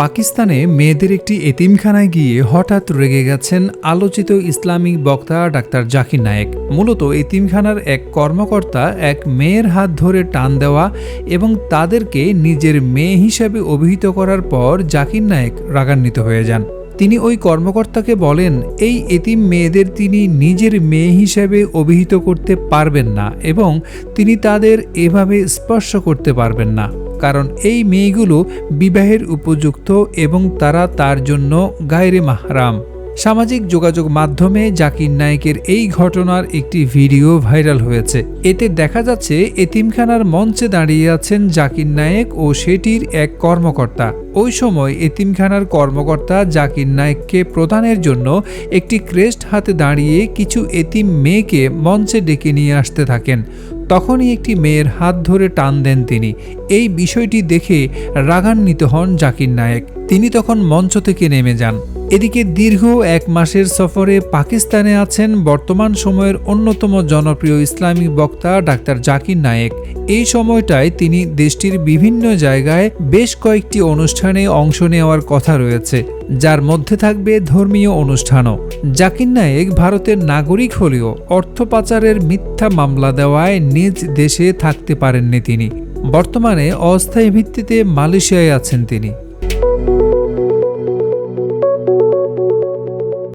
পাকিস্তানে মেয়েদের একটি এতিমখানায় গিয়ে হঠাৎ রেগে গেছেন আলোচিত ইসলামিক বক্তা ডাক্তার জাকির নায়েক। মূলত এতিমখানার এক কর্মকর্তা এক মেয়ের হাত ধরে টান দেওয়া এবং তাদেরকে নিজের মেয়ে হিসাবে অভিহিত করার পর জাকির নায়েক রাগান্বিত হয়ে যান। তিনি ওই কর্মকর্তাকে বলেন, এই এতিম মেয়েদের তিনি নিজের মেয়ে হিসেবে অভিহিত করতে পারবেন না এবং তিনি তাদের এভাবে স্পর্শ করতে পারবেন না। কারণ এই মেয়েগুলো বিবাহের উপযুক্ত এবং তারা তার জন্য গায়রে মাহরাম। সামাজিক যোগাযোগ মাধ্যমে জাকির নায়েকের এই ঘটনার একটি ভিডিও ভাইরাল হয়েছে। এতে দেখা যাচ্ছে এতিমখানার মঞ্চে দাঁড়িয়ে আছেন জাকির নায়েক ও সেটির এক কর্মকর্তা। ওই সময় এতিমখানার কর্মকর্তা জাকির নায়েককে প্রদানের জন্য একটি ক্রেস্ট হাতে দাঁড়িয়ে কিছু এতিম মেয়েকে মঞ্চে ডেকে নিয়ে আসতে থাকেন। তখনই একটি মেয়ের হাত ধরে টান দেন তিনি। এই বিষয়টি দেখে রাগান্বিত হন জাকির নায়েক। তিনি তখন মঞ্চ থেকে নেমে যান। এদিকে দীর্ঘ এক মাসের সফরে পাকিস্তানে আছেন বর্তমান সময়ের অন্যতম জনপ্রিয় ইসলামিক বক্তা ডাক্তার জাকির নায়েক। এই সময়টায় তিনি দেশটির বিভিন্ন জায়গায় বেশ কয়েকটি অনুষ্ঠানে অংশ নেওয়ার কথা রয়েছে, যার মধ্যে থাকবে ধর্মীয় অনুষ্ঠানও। জাকির নায়েক ভারতের নাগরিক হলেও অর্থ পাচারের মিথ্যা মামলা দেওয়ায় নিজ দেশে থাকতে পারেননি তিনি। বর্তমানে অস্থায়ী ভিত্তিতে মালয়েশিয়ায় আছেন তিনি।